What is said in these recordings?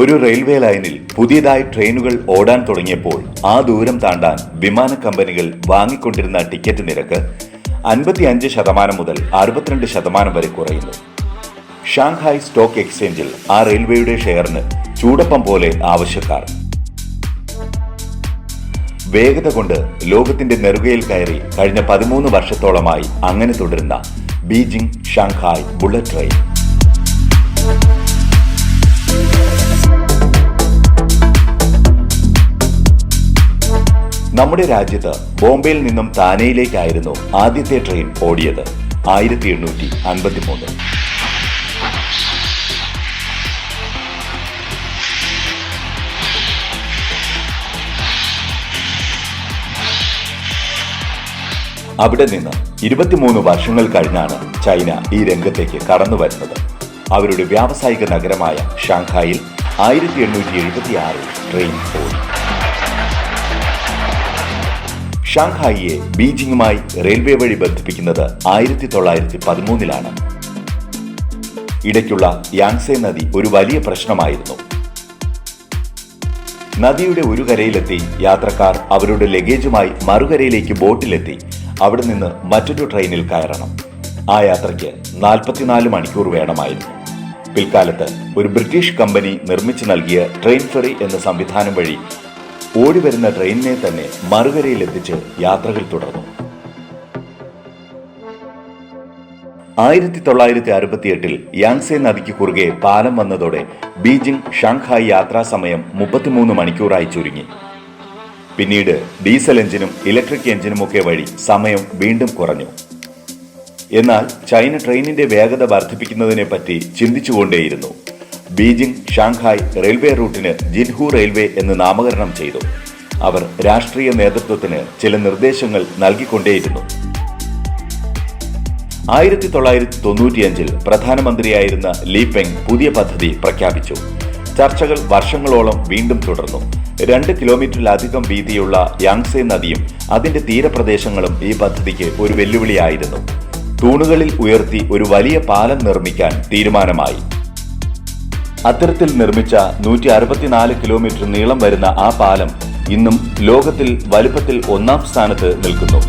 ഒരു റെയിൽവേ ലൈനിൽ പുതിയതായി ട്രെയിനുകൾ ഓടാൻ തുടങ്ങിയപ്പോൾ ആ ദൂരം താണ്ടാൻ വിമാന കമ്പനികൾ വാങ്ങിക്കൊണ്ടിരുന്ന ടിക്കറ്റ് നിരക്ക് അൻപത്തിയഞ്ച് ശതമാനം മുതൽ അറുപത്തിരണ്ട് ശതമാനം വരെ കുറയുന്നു. ഷാങ്ഹായ് സ്റ്റോക്ക് എക്സ്ചേഞ്ചിൽ ആ റെയിൽവേയുടെ ഷെയറിന് ചൂടപ്പം പോലെ ആവശ്യക്കാർ. വേഗത കൊണ്ട് ലോകത്തിന്റെ നെറുകയിൽ കയറി കഴിഞ്ഞ പതിമൂന്ന് വർഷത്തോളമായി അങ്ങനെ തുടരുന്ന ബീജിംഗ് ഷാങ്ഹായ് ബുള്ളറ്റ് ട്രെയിൻ. നമ്മുടെ രാജ്യത്ത് ബോംബെയിൽ നിന്നും താനെയിലേക്കായിരുന്നു ആദ്യത്തെ ട്രെയിൻ ഓടിയത്. ആയിരത്തി എണ്ണൂറ്റി അൻപത്തി മൂന്ന് അവിടെ നിന്ന് ഇരുപത്തിമൂന്ന് വർഷങ്ങൾ കഴിഞ്ഞാണ് ചൈന ഈ രംഗത്തേക്ക് കടന്നു വരുന്നത്. അവരുടെ വ്യാവസായിക നഗരമായ ഷാങ്ഹായിൽ ആയിരത്തി എണ്ണൂറ്റി എഴുപത്തി ആറിൽ ട്രെയിൻ ഓടി. ഷാങ്ഹായിയെ ബീജിംഗുമായി റെയിൽവേ വഴി ബന്ധിപ്പിക്കുന്നത് ആയിരത്തി തൊള്ളായിരത്തി പതിമൂന്നിലാണ്. ഇടയ്ക്കുള്ള യാങ്സെ നദി ഒരു വലിയ പ്രശ്നമായിരുന്നു. നദിയുടെ ഒരു കരയിലെത്തി യാത്രക്കാർ അവരുടെ ലഗേജുമായി മറുകരയിലേക്ക് ബോട്ടിലെത്തി അവിടെ നിന്ന് മറ്റൊരു ട്രെയിനിൽ കയറണം. ആ യാത്രയ്ക്ക് നാൽപ്പത്തിനാല് മണിക്കൂർ വേണമായിരുന്നു. പിൽക്കാലത്ത് ഒരു ബ്രിട്ടീഷ് കമ്പനി നിർമ്മിച്ചു നൽകിയ ട്രെയിൻ ഫെറി എന്ന സംവിധാനം വഴി ഓടിവരുന്ന ട്രെയിനിനെ തന്നെ മറുകരയിലെത്തിച്ച് യാത്രകൾ തുടർന്നു. ആയിരത്തി തൊള്ളായിരത്തി അറുപത്തിയെട്ടിൽ യാങ്സെ നദിക്ക് കുറുകെ പാലം വന്നതോടെ ബീജിംഗ് ഷാങ്ഹായ് യാത്രാ സമയം മുപ്പത്തിമൂന്ന് മണിക്കൂറായി ചുരുങ്ങി. പിന്നീട് ഡീസൽ എഞ്ചിനും ഇലക്ട്രിക് എഞ്ചിനുമൊക്കെ വഴി സമയം വീണ്ടും കുറഞ്ഞു. എന്നാൽ ചൈന ട്രെയിനിന്റെ വേഗത വർദ്ധിപ്പിക്കുന്നതിനെ പറ്റി ചിന്തിച്ചുകൊണ്ടേയിരുന്നു. ബീജിംഗ് ഷാങ്ഹായ് റെയിൽവേ റൂട്ടിന് ജിൻഹു റെയിൽവേ എന്ന് നാമകരണം ചെയ്തു. അവർ രാഷ്ട്രീയ നേതൃത്വത്തിന് ചില നിർദ്ദേശങ്ങൾ നൽകിക്കൊണ്ടേയിരുന്നു. ആയിരത്തി തൊള്ളായിരത്തി തൊണ്ണൂറ്റിയഞ്ചിൽ പ്രധാനമന്ത്രിയായിരുന്ന ലീ പെങ് പുതിയ പദ്ധതി പ്രഖ്യാപിച്ചു. ചർച്ചകൾ വർഷങ്ങളോളം വീണ്ടും തുടർന്നു. രണ്ട് കിലോമീറ്ററിലധികം വീതിയുള്ള യാങ്സെ നദിയും അതിന്റെ തീരപ്രദേശങ്ങളും ഈ പദ്ധതിക്ക് ഒരു വെല്ലുവിളിയായിരുന്നു. തൂണുകളിൽ ഉയർത്തി ഒരു വലിയ പാലം നിർമ്മിക്കാൻ തീരുമാനമായി. അത്തരത്തിൽ നിർമ്മിച്ച നൂറ്റി അറുപത്തിനാല് കിലോമീറ്റർ നീളം വരുന്ന ആ പാലം ഇന്നും ലോകത്തിൽ വലുപ്പത്തിൽ ഒന്നാം സ്ഥാനത്ത് നിൽക്കുന്നു.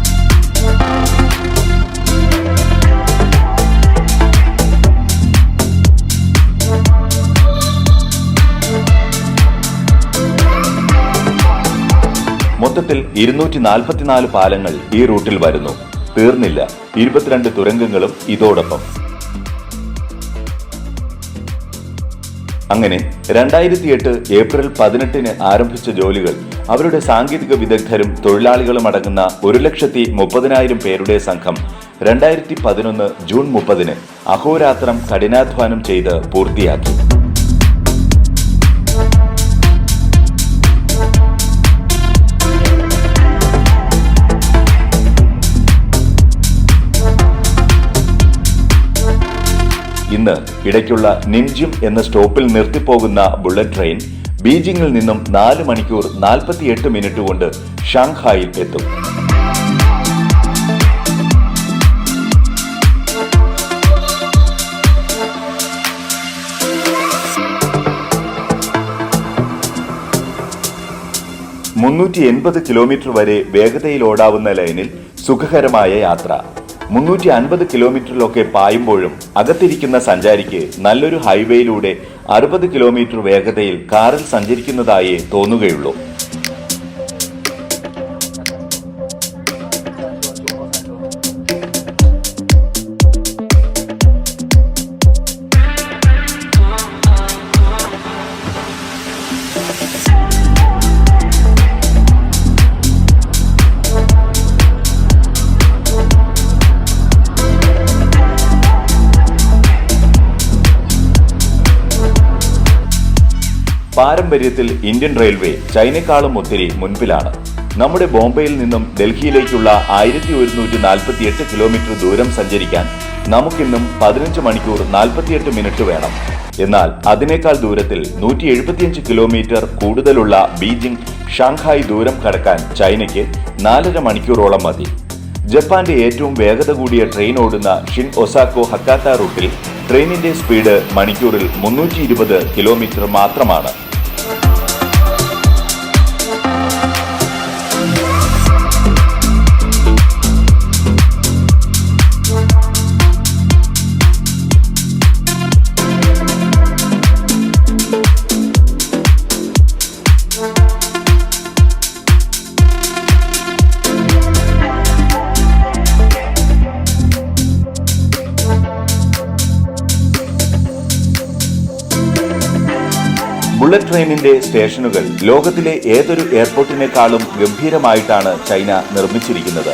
മൊത്തത്തിൽ ഇരുന്നൂറ്റി നാൽപ്പത്തിനാല് പാലങ്ങൾ ഈ റൂട്ടിൽ വരുന്നു. തീർന്നില്ല. ഇരുപത്തിരണ്ട് തുരങ്കങ്ങളും ഇതോടൊപ്പം. അങ്ങനെ രണ്ടായിരത്തി എട്ട് ഏപ്രിൽ പതിനെട്ടിന് ആരംഭിച്ച ജോലികൾ അവരുടെ സാങ്കേതിക വിദഗ്ധരും തൊഴിലാളികളും അടങ്ങുന്ന ഒരു ലക്ഷത്തി മുപ്പതിനായിരം പേരുടെ സംഘം രണ്ടായിരത്തി പതിനൊന്ന് ജൂൺ മുപ്പതിന് അഹോരാത്രം കഠിനാധ്വാനം ചെയ്ത് പൂർത്തിയാക്കി. ഇന്ന് ഇടയ്ക്കുള്ള നിംജിം എന്ന സ്റ്റോപ്പിൽ നിർത്തിപ്പോകുന്ന ബുള്ളറ്റ് ട്രെയിൻ ബീജിംഗിൽ നിന്നും നാല് മണിക്കൂർ നാൽപ്പത്തിയെട്ട് മിനിറ്റ് കൊണ്ട് ഷാങ്ഹായിൽ എത്തും. മുന്നൂറ്റി എൺപത് കിലോമീറ്റർ വരെ വേഗതയിൽ ഓടാവുന്ന ലൈനിൽ സുഖകരമായ യാത്ര. മുന്നൂറ്റി അൻപത് കിലോമീറ്ററിലൊക്കെ പായുമ്പോഴും അകത്തിരിക്കുന്ന സഞ്ചാരിക്ക് നല്ലൊരു ഹൈവേയിലൂടെ അറുപത് കിലോമീറ്റർ വേഗതയിൽ കാറിൽ സഞ്ചരിക്കുന്നതായേ തോന്നുകയുള്ളൂ. പാരമ്പര്യത്തിൽ ഇന്ത്യൻ റെയിൽവേ ചൈനക്കാളും ഒത്തിരി മുൻപിലാണ്. നമ്മുടെ ബോംബെയിൽ നിന്നും ഡൽഹിയിലേക്കുള്ള ആയിരത്തി ഒരുന്നൂറ്റി നാൽപ്പത്തി എട്ട് കിലോമീറ്റർ ദൂരം സഞ്ചരിക്കാൻ നമുക്കിന്നും പതിനഞ്ച് മണിക്കൂർ നാൽപ്പത്തിയെട്ട് മിനിറ്റ് വേണം. എന്നാൽ അതിനേക്കാൾ ദൂരത്തിൽ നൂറ്റി എഴുപത്തിയഞ്ച് കിലോമീറ്റർ കൂടുതലുള്ള ബീജിംഗ് ഷാങ്ഹായ് ദൂരം കടക്കാൻ ചൈനയ്ക്ക് നാലര മണിക്കൂറോളം മതി. ജപ്പാന്റെ ഏറ്റവും വേഗത കൂടിയ ട്രെയിൻ ഓടുന്ന ഷിൻ ഒസാക്കോ ഹക്കാത്ത റൂട്ടിൽ ട്രെയിനിന്റെ സ്പീഡ് മണിക്കൂറിൽ മുന്നൂറ്റി കിലോമീറ്റർ മാത്രമാണ്. ബുള്ളറ്റ് ട്രെയിനിന്റെ സ്റ്റേഷനുകൾ ലോകത്തിലെ ഏതൊരു എയർപോർട്ടിനേക്കാളും ഗംഭീരമായിട്ടാണ് ചൈന നിർമ്മിച്ചിരിക്കുന്നത്.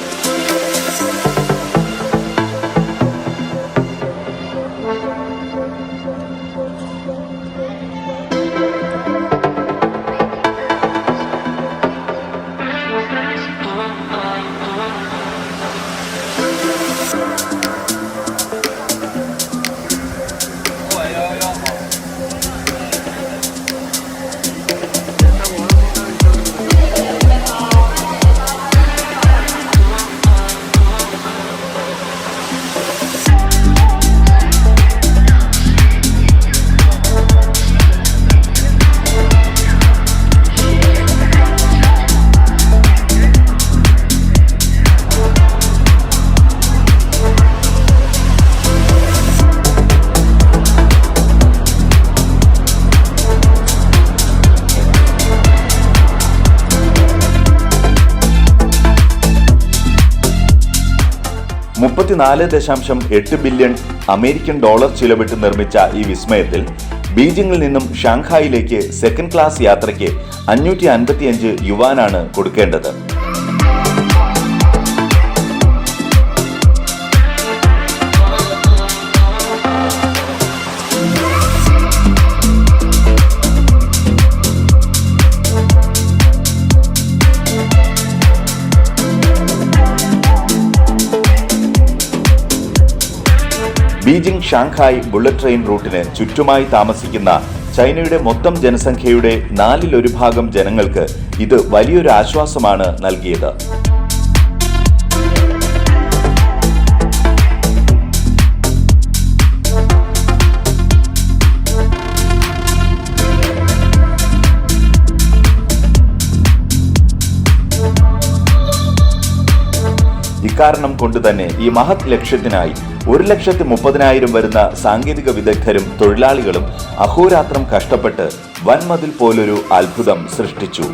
മുപ്പത്തിനാല് ദശാംശം എട്ട് ബില്യൺ അമേരിക്കൻ ഡോളർ ചിലവിട്ട് നിർമ്മിച്ച ഈ വിസ്മയത്തിൽ ബീജിംഗിൽ നിന്നും ഷാങ്ഹായിലേക്ക് സെക്കൻഡ് ക്ലാസ് യാത്രയ്ക്ക് അഞ്ഞൂറ്റി അൻപത്തിയഞ്ച് യുവാനാണ് കൊടുക്കേണ്ടത്. ബീജിംഗ് ഷാങ്ഹായ് ബുള്ളറ്റ് ട്രെയിൻ റൂട്ടിന് ചുറ്റുമായി താമസിക്കുന്ന ചൈനയുടെ മൊത്തം ജനസംഖ്യയുടെ നാലിലൊരു ഭാഗം ജനങ്ങൾക്ക് ഇത് വലിയൊരു ആശ്വാസമാണ് നൽകിയത്. ഇക്കാരണം കൊണ്ട് തന്നെ ഈ മഹത് ലക്ഷ്യത്തിനായി ഒരു ലക്ഷത്തി മുപ്പതിനായിരം വരുന്ന സാങ്കേതിക വിദഗ്ധരും തൊഴിലാളികളും അഹോരാത്രം കഷ്ടപ്പെട്ട് വൻമതിൽ പോലൊരു അത്ഭുതം സൃഷ്ടിച്ചു.